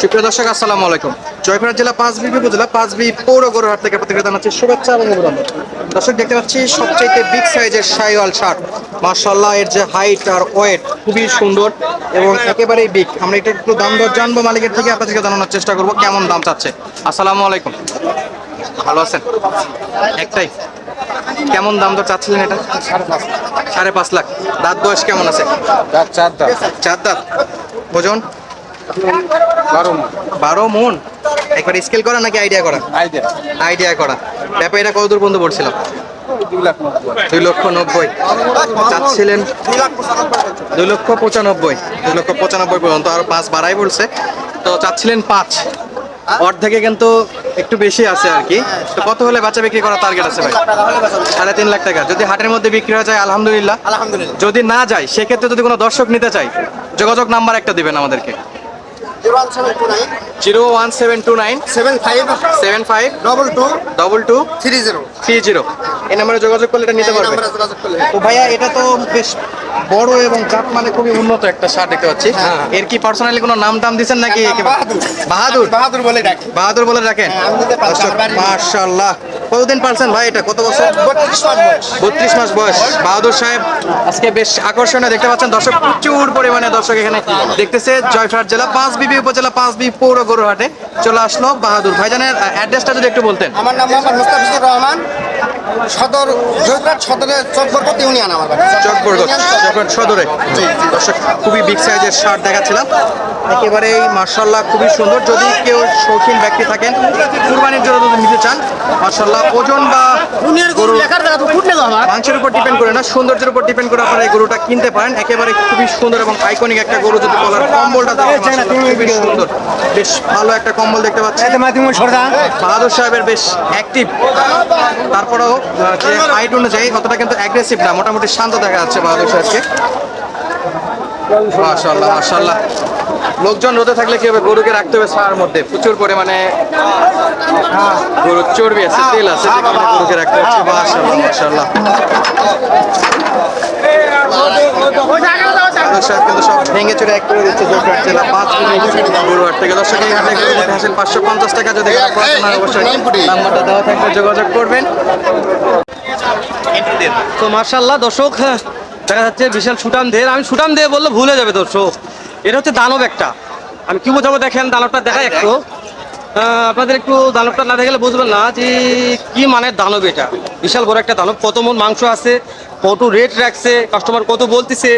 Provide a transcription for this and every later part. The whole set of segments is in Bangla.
সুপ্রিয় দর্শক আসসালামু আলাইকুম। জয়পুরহাট জেলা পাঁচ পাঁচবি উপজেলা পাঁচবি পৌর গরুহাট থেকে প্রত্যেকে জানাচ্ছি শুভেচ্ছা এবং অভিনন্দন। দর্শক দেখতে পাচ্ছি সবচাইতে বিগ সাইজের সাইওয়াল শার্ট। মার্শাল্লাহ এর যে হাইট আর ওয়েট খুবই সুন্দর এবং একেবারেই বিগ আমরা এটা একটু দাম দর জানব মালিকের থেকে আপনাদেরকে জানানোর চেষ্টা করব কেমন দাম চাচ্ছে। আসসালামু আলাইকুম। ভালো আছেন? একটাই। কেমন দাম দর চাচ্ছিলেন এটা? সাড়ে পাঁচ লাখ। দাঁত বয়স কেমন আছে? চার দাম চার দাঁত। ওজন? বারো মন। একবার স্কেল করা নাকি আইডিয়া করা? আইডিয়া আইডিয়া করা। ব্যাপারটা কত দূর বন্ধু পড়ছিলাম দুই লক্ষ নব্বই। চাচ্ছিলেন দুই লক্ষ পঁচানব্বই। দুই লক্ষ পঁচানব্বই পর্যন্ত আর পাঁচ বাড়াই বলছে। তো চাচ্ছিলেন পাঁচ। অর্ধেকে কিন্তু একটু বেশি আছে আর কি। তো কত হলে বাচ্চা বিক্রি করার টার্গেট আছে ভাই? সাড়ে তিন লাখ টাকা। যদি হাটের মধ্যে বিক্রি হয়ে যায় আলহামদুলিল্লাহ। আলহামদুলিল্লাহ। যদি না যায় সেক্ষেত্রে যদি কোনো দর্শক নিতে চাই যোগাযোগ নাম্বার একটা দিবেন আমাদেরকে। Zero one seven two nine. Seven five seven five double two double two three zero three zero এই নাম্বারে যোগাযোগ করলে এটা নিতে পারবে। নাম্বারে তো ভাইয়া এটা তো বেশ বড় এবং জাত মানে খুবই উন্নত একটা শার্ট দেখতে পাচ্ছি। এর কি পার্সোনালি কোনো নাম টাম দিচ্ছেন নাকি? বাহাদুর। বাহাদুর? বলে ডাকে। বাহাদুর বলে রাখেন হ্যাঁ, কতদিন পারছেন ভাই এটা? কত বছর? বত্রিশ মাস বয়স। বাহাদুর সাহেব, আজকে বেশ আকর্ষণীয় দেখতে পাচ্ছেন। দর্শক, প্রচুর পরিমাণে দর্শক এখানে দেখতেছে। জয়ফার জেলা পাঁচ বিবি, উপজেলা পাঁচ বি পৌর গরুহাটে চলে আসলো বাহাদুর। ভাইজানের অ্যাড্রেসটা যদি একটু বলতেন। আমার নাম মোহাম্মদ মুস্তাফিজুর রহমান। সদর জয়পুরহাট সদরের চকবরকত ইউনিয়ন আমার বাড়ি। চকবরগত সদরে। দর্শক খুবই বিগ সাইজের শার্ট দেখাচ্ছিলাম। একেবারেই মার্শাল্লাহ খুবই সুন্দর। যদি কেউ শৌখিন ব্যক্তি থাকেন কুরবানির জন্য যদি নিতে চান মার্শাল্লাহ ওজন বা মাংসের উপর ডিপেন্ড করে না সৌন্দর্যের উপর ডিপেন্ড করে আপনারা এই গরুটা কিনতে পারেন। একেবারে খুবই সুন্দর এবং আইকনিক একটা গরু যদি বলার কম্বলটা খুবই সুন্দর। বেশ ভালো একটা কম্বল দেখতে পাচ্ছি। বাহাদুর সাহেবের বেশ অ্যাক্টিভ তারপরেও যে হাইট অনুযায়ী অতটা কিন্তু অ্যাগ্রেসিভ না মোটামুটি শান্ত দেখা যাচ্ছে বাহাদুর সাহেবকে মাশাল্লাহ মাশাল্লাহ লোকজন রোদে থাকলে কি হবে? গরুকে রাখতে হবে ছায়ার মধ্যে। প্রচুর পরিমাণে গরুর চর্বি আছে তেল আছে যে কারণে গরুকে রাখতে হচ্ছে। মাশাল্লাহ মাশাল্লাহ ভেঙে এক পাঁচশো পঞ্চাশ টাকা যোগাযোগ করবেন। তো মার্শাল্লাহ দর্শক হ্যাঁ, দেখা যাচ্ছে বিশাল সুটান দের আমি সুটান দিয়ে বললে ভুলে যাবে দর্শক। এটা হচ্ছে দানব একটা। আমি কি বোঝাবো দেখেন দানবটা দেখাই একটু। আপনাদের একটু দানবটা না দেখলে বুঝবেন না যে কি মানে দানব এটা। বিশাল বড় একটা দানব। কত মন মাংস আছে কত রেট রাখছে কাস্টমার কত বলতেছে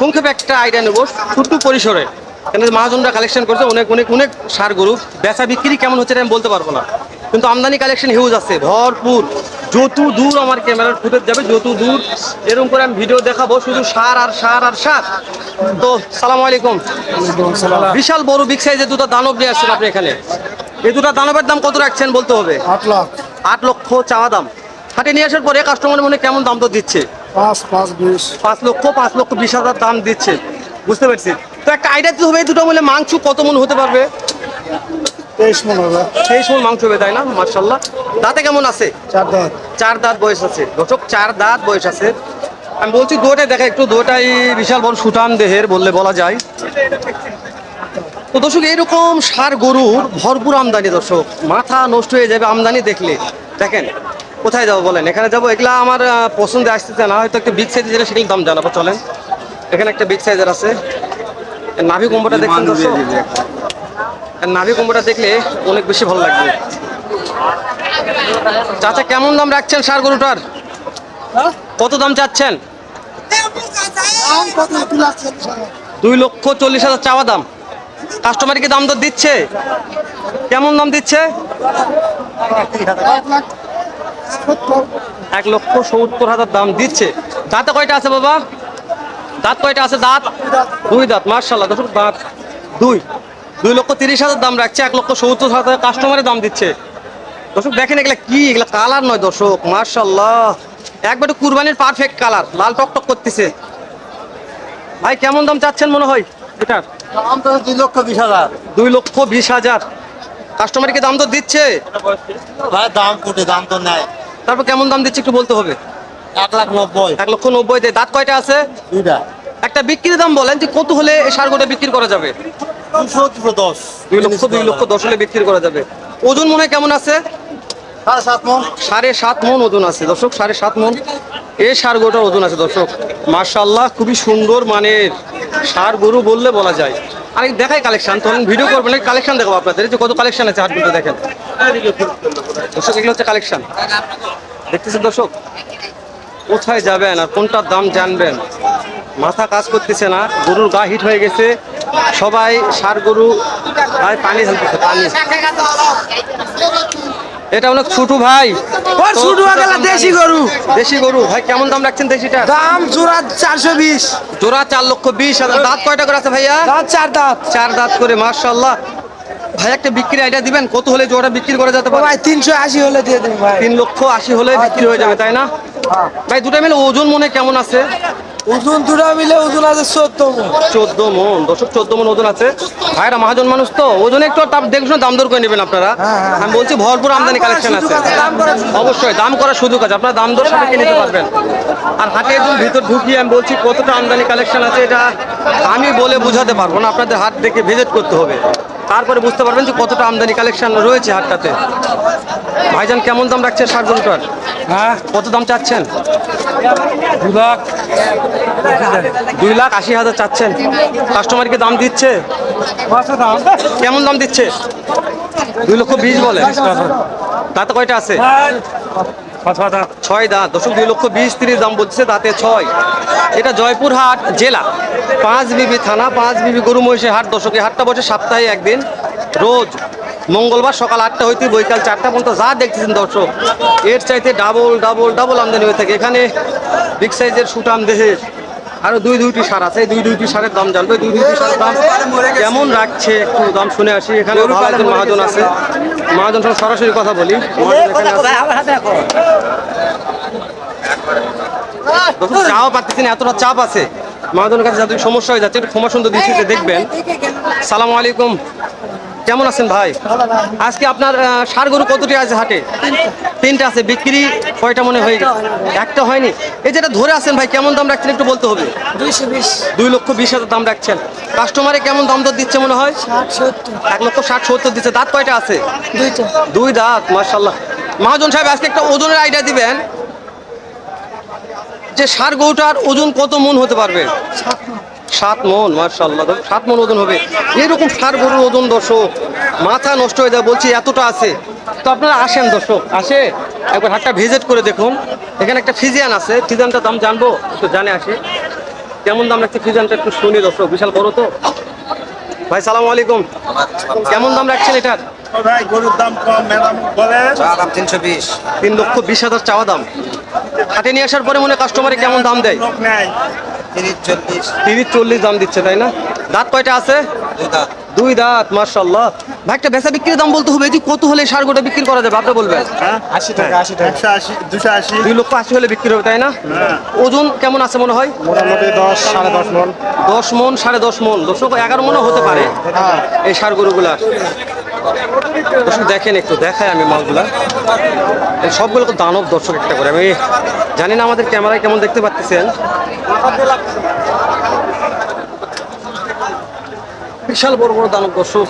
সংক্ষেপে একটা আইডিয়া নেব ছোট্ট পরিসরে। কেন মহাজনরা কালেকশন করছে অনেক অনেক অনেক সার গরু বেচা বিক্রি কেমন হচ্ছে আমি বলতে পারব না। কিন্তু আমদানি কালেকশন হিউজ আছে ভরপুর। যত দূর আমার ক্যামেরার ফুটেজ যাবে যত দূর এরকম করে আমি ভিডিও দেখাবো শুধু সার আর সার আর সার। তো সালাম আলাইকুম। বিশাল বড় বিগ সাইজের দুটো দানব নিয়ে আসছেন আপনি এখানে। এই দুটো দানবের দাম কত রাখছেন বলতে হবে? আট লাখ। আট লক্ষ চাওয়া দাম। হাটে নিয়ে আসার পরে কাস্টমার মনে কেমন দাম তো দিচ্ছে? পাঁচ পাঁচ বিশ। পাঁচ লক্ষ পাঁচ লক্ষ বিশ হাজার দাম দিচ্ছে। বুঝতে পারছি। তো একটা আইডিয়া দিতে হবে দুটো মিলে মাংস কত মন হতে পারবে? তেইশ মন হবে। মাংস হবে তাই না? মার্শাল্লাহ দাঁতে কেমন আছে? চার দাঁত। চার দাঁত বয়স আছে। দর্শক চার দাঁত বয়স আছে। আমি বলছি দুটাই দেখা একটু দুটাই বিশাল বড় সুঠান দেহের বললে বলা যায়। তো দর্শক এরকম সার গরুর ভরপুর আমদানি দর্শক মাথা নষ্ট হয়ে যাবে আমদানি দেখলে। দেখেন কোথায় যাব বলেন? এখানে যাব? এগুলা আমার পছন্দে আসতেছে না। হয়তো একটা বিগ সাইজের যেটা সেগুলো দাম জানাব চলেন। এখানে একটা বিগ সাইজের আছে। এর নাভি কম্বোটা দেখছেন নাভি কম্বোটা দেখলে অনেক বেশি ভালো লাগবে। চাচা কেমন দাম রাখছেন সার গরুটার? কত দাম চাচ্ছেন? দুই লক্ষ চল্লিশ হাজার চাওয়া দাম। কাস্টমার কি দাম দর দিচ্ছে? কেমন দাম দিচ্ছে? এক লক্ষ সত্তর হাজার দাম দিচ্ছে। দাঁতে কয়টা আছে বাবা? দাঁত কয়টা আছে? দাঁত? দুই দাঁত। মার্শাল্লাহ দর্শক দাঁত দুই। দুই লক্ষ তিরিশ হাজার দাম রাখছে এক লক্ষ সত্তর হাজার কাস্টমারের দাম দিচ্ছে। দর্শক দেখেন এগুলা কি এগুলা কালার নয় দর্শক মার্শাল্লাহ একবারে কুরবানির পারফেক্ট কালার লাল টকটক করতেছে। ভাই কেমন দাম চাচ্ছেন মনে হয়? এটার? দাম তো দুই লক্ষ বিশ হাজার। দুই লক্ষ বিশ হাজার। কাস্টমার কি দাম তো দিচ্ছে? ভাই দাম কোটে দাম তো নেয়। তারপর কেমন দাম দিচ্ছে একটু বলতে হবে? এক লাখ নব্বই। এক লক্ষ নব্বই দাঁত কয়টা আছে? দুইটা। একটা বিক্রির দাম বলেন যে কত হলে সার গোটা বিক্রি করা যাবে? দুশো। দুই লক্ষ দুই লক্ষ দশ হলে বিক্রি করা যাবে। ওজন মনে হয় কেমন আছে? সাড়ে সাত মন। ওজন আছে দর্শক সাড়ে সাত মন। এই সার গরুটার ওজন আছে দর্শক মার্শাল্লাহ খুবই সুন্দর মানের সার গরু বললে বলা যায়। আর দেখাই কালেকশন তখন ভিডিও করবেন কালেকশন দেখাবো আপনাদের। যে কত কালেকশন আছে হাটগুলো দেখেন। দর্শক, এগুলো হচ্ছে কালেকশন দেখতেছেন দর্শক? কোথায় যাবেন আর কোনটার দাম জানবেন? মাথা কাজ করতেছে না, গরুর গা হিট হয়ে গেছে। সবাই সার গরু পানি ঢালতেছে, পানি। এটা অনেক ছোট ভাই। ওর ছোট গেলা দেশি গরু। দেশি গরু। ভাই কেমন দাম রাখছেন দেশিটা? দাম জোড়া চারশো বিশ। জোড়া চার লক্ষ বিশ। হাজার দাঁত কয়টা করে আছে ভাইয়া? দাঁত চার দাঁত। চার দাঁত করে মার্শাল্লাহ ভাই একটা বিক্রি আইডিয়া দিবেন? কত হলে জোড়া বিক্রি করে যেতে পারে? ভাই তিনশো আশি হলে দিয়ে দিন ভাই। তিন লক্ষ আশি হলে বিক্রি হয়ে যাবে তাই না? ভাই দুটো মিলে ওজন মনে কেমন আছে? ওজন দুটা মিলে ওজন আছে চোদ্দ মণ। চোদ্দ মন দশক চোদ্দ মন ওজন আছে। ভাইরা মহাজন মানুষ তো ওজনে একটু দাম দেখে শুনে দাম দর করে নেবেন আপনারা। আমি বলছি ভরপুর আমদানি কালেকশন আছে। দাম অবশ্যই দাম করার সুযোগ আছে। আপনারা দাম দর সাপেক্ষে নিতে পারবেন। আর হাটে একদম ভিতর ঢুকিয়ে আমি বলছি কতটা আমদানি কালেকশন আছে এটা আমি বলে বোঝাতে পারব না। আপনাদের হাট দেখে ভিজিট করতে হবে। তারপরে বুঝতে পারবেন যে কতটা আমদানি কালেকশন রয়েছে হাটটাতে। ভাইজান কেমন দাম রাখছে ষাট গরুটার হ্যাঁ। কত দাম চাচ্ছেন? দু লাখ। দুই লাখ আশি হাজার চাচ্ছেন। কাস্টমারকে দাম দিচ্ছে? কেমন দাম দিচ্ছে? দুই লক্ষ বিশ বলে। তাতে কয়টা আছে? ছয় দাঁত। দশক দুই লক্ষ বিশ তিরিশ দাম বলছে তাতে ছয়। এটা জয়পুরহাট জেলা। পাঁচ বিবি থানা, পাঁচ বিবি গরু মহিষের হাট। দশক হাটটা বসে সপ্তাহে একদিন, রোজ মঙ্গলবার সকাল আটটা হইতে বৈকাল চারটা পর্যন্ত যা দেখতেছেন দর্শক এর চাইতে ডাবল ডাবল ডাবল আমদানি হয়ে থাকে এখানে বিগ সাইজের সুটাম দেহের আরও দুই দুইটি সার আছে দুই দুইটি সারের দাম জানবে দুই দুইটি সারের দাম কেমন রাখছে একটু দাম শুনে আসি এখানে ভালো একজন মহাজন আছে মহাজন সঙ্গে সরাসরি কথা বলি চাও পাচ্ছেন এতটা চাপ আছে মহাজনের কাছে যাদের সমস্যা হয়ে যাচ্ছে একটু ক্ষমা সুন্দর দৃষ্টিতে দেখবেন সালাম আলাইকুম কেমন আছেন ভাই? আজকে আপনার ষাড় গরু কতটি আছে হাটে? তিনটা আছে বিক্রি কয়টা মনে হয়ে একটা হয়নি? এই যেটা ধরে আছেন ভাই কেমন দাম রাখছেন একটু বলতে হবে? দুই লক্ষ বিশ হাজার দাম রাখছেন। কাস্টমারে কেমন দাম দর দিচ্ছে মনে হয়? এক লক্ষ ষাট সত্তর দিচ্ছে। দাঁত কয়টা আছে? দুই দাঁত মার্শাল্লাহ মহাজন সাহেব আজকে একটা ওজনের আইডিয়া দিবেন? যে সার গরুটার ওজন কত মন হতে পারবে? সাত মন মার্শাল্লাহ সাত মন ওজন হবে। এরকম সার গরুর ওজন দর্শক মাথা নষ্ট হয়ে যায় বলছি এতটা আছে। তো আপনারা আসেন দর্শক আসে একবার হাটটা ভিজিট করে দেখুন। এখানে একটা ফিজিয়ান আছে ফিজিয়ানটার দাম জানব একটু জানে আসি। কেমন দাম রাখছে ফিজিয়ানটা একটু শুনি দর্শক বিশাল বড় তো। ভাই সালাম আলাইকুম। কেমন দাম রাখছেন এটার? ভাই গরুর দাম কম ম্যাডাম বলে দাম তিনশো বিশ। তিন লক্ষ বিশ হাজার চাওয়া দাম। হাটে নিয়ে আসার পরে মনে হয় কাস্টমারে কেমন দাম দেয়? তিরিশ চল্লিশ। দাম দিচ্ছে তাই না? দাঁত কয়টা আছে? দুই দাঁত। দুই দাঁত মার্শাল্লাহ ভাই একটা বেচা বিক্রির দাম বলতে হবে যে কত হলে সার গোটা বিক্রি করা যাবে আপনি বলবেন? আশি টাকা আশি টাকা। একশো আশি দুশো আশি। দুই লক্ষ আশি হলে বিক্রি হবে তাই না? ওজন কেমন আছে মনে হয়? মোটামুটি দশ সাড়ে দশ মন। দশ মন সাড়ে দশ মন। দশক এগারো মনও হতে পারে এই সার গরুগুলার। দর্শক দেখেন একটু দেখায় আমি মালগুলা। সবগুলো তো দানব দর্শক একটা করে। আমি জানি না আমাদের ক্যামেরায় কেমন দেখতে পাচ্ছেন বিশাল বড় বড় দানব দর্শক।